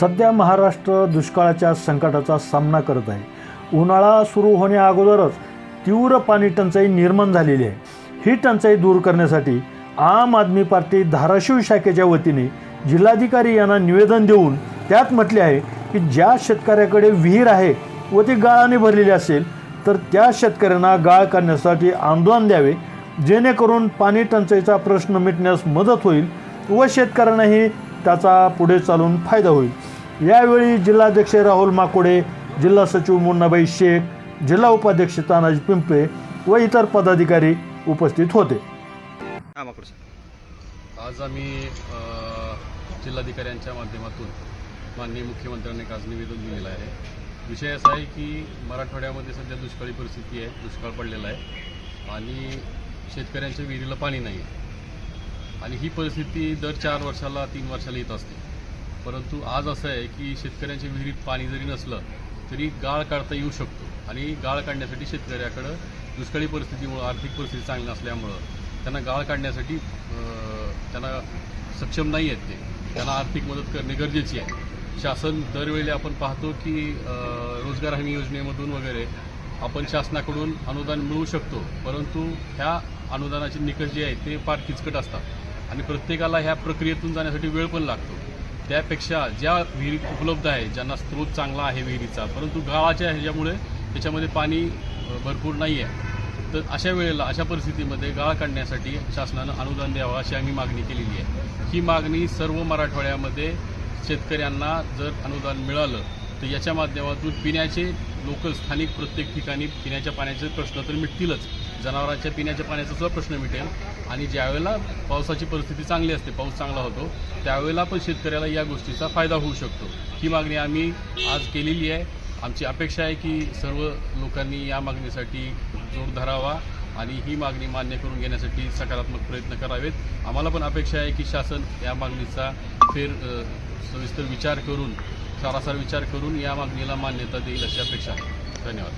सध्या महाराष्ट्र दुष्काळाच्या संकटाचा सामना करत आहे. उन्हाळा सुरू होण्या अगोदरच तीव्र पाणी टंचाई निर्माण झालेली आहे. ही टंचाई दूर करण्यासाठी आम आदमी पार्टी धाराशिव शाखेच्या वतीने जिल्हाधिकारी यांना निवेदन देऊन त्यात म्हटले आहे की ज्या शेतकऱ्याकडे विहीर आहे व ती गाळाने भरलेली असेल तर त्या शेतकऱ्यांना गाळ काढण्यासाठी आंदोलन द्यावे जेणेकरून पाणी टंचाईचा प्रश्न मिटण्यास मदत होईल व शेतकऱ्यांनाही त्याचा पुढे चालून फायदा होईल. यावेळी जिल्हाध्यक्ष राहुल माकोडे जिल्हा सचिव मुन्नाबाई शेख जिल्हा उपाध्यक्ष तानाजी पिंपळे व इतर पदाधिकारी उपस्थित होते. आज आम्ही जिल्हाधिकाऱ्यांच्या माध्यमातून माननीय मुख्यमंत्र्यांनी एक आज निवेदन दिलेलं आहे. विषय असा आहे की मराठवाड्यामध्ये सध्या दुष्काळी परिस्थिती आहे दुष्काळ पडलेला आहे आणि शेतकऱ्यांच्या विहिरीला पाणी नाही आहे आणि ही परिस्थिती दर चार वर्षाला तीन वर्षाला येत असते. परंतु आज असं आहे की शेतकऱ्यांच्या विहिरीत पाणी जरी नसलं तरी गाळ काढता येऊ शकतो. आणि गाळ काढण्यासाठी शेतकऱ्याकडं दुष्काळी परिस्थितीमुळं आर्थिक परिस्थिती चांगली नसल्यामुळं त्यांना गाळ काढण्यासाठी त्यांना सक्षम नाही आहेत ते. त्यांना आर्थिक मदत करणे गरजेची आहे. शासन दरवेळी आपण पाहतो की रोजगार हमी योजनेमधून वगैरे आपण शासनाकडून अनुदान मिळवू शकतो. परंतु ह्या अनुदानाचे निकष जे आहेत ते फार किचकट असतात. आणि प्रत्येकाला ह्या प्रक्रियेतून जाण्यासाठी वेळ पण लागतो. त्यापेक्षा ज्या विहिरी उपलब्ध आहे ज्यांना स्रोत चांगला आहे विहिरीचा परंतु गाळाच्या ह्याच्यामुळे त्याच्यामध्ये पाणी भरपूर नाही आहे. तर अशा वेळेला अशा परिस्थितीमध्ये गाळ काढण्यासाठी शासनानं अनुदान द्यावं अशी आम्ही मागणी केलेली आहे. ही मागणी सर्व मराठवाड्यामध्ये शेतकऱ्यांना जर अनुदान मिळालं तर याच्या माध्यमातून पिण्याचे लोकल स्थानिक प्रत्येक ठिकाणी पिण्याच्या पाण्याचे प्रश्न तर मिटतीलच. जनावरांच्या पिण्याच्या पाण्याचा सुद्धा प्रश्न मिटेल. आणि ज्यावेळेला पावसाची परिस्थिती चांगली असते पाऊस चांगला होतो त्यावेळेला पण शेतकऱ्याला या गोष्टीचा फायदा होऊ शकतो. ही मागणी आम्ही आज केलेली आहे. आमची अपेक्षा आहे की सर्व लोकांनी या मागणीसाठी जोर धरावा आणि ही मागणी मान्य करून घेण्यासाठी सकारात्मक प्रयत्न करावेत. आम्हाला पण अपेक्षा आहे की शासन या मागणीचा फेर सविस्तर विचार करून सारासार विचार करून या मागणीला मान्यता देईल अशी अपेक्षा आहे. धन्यवाद.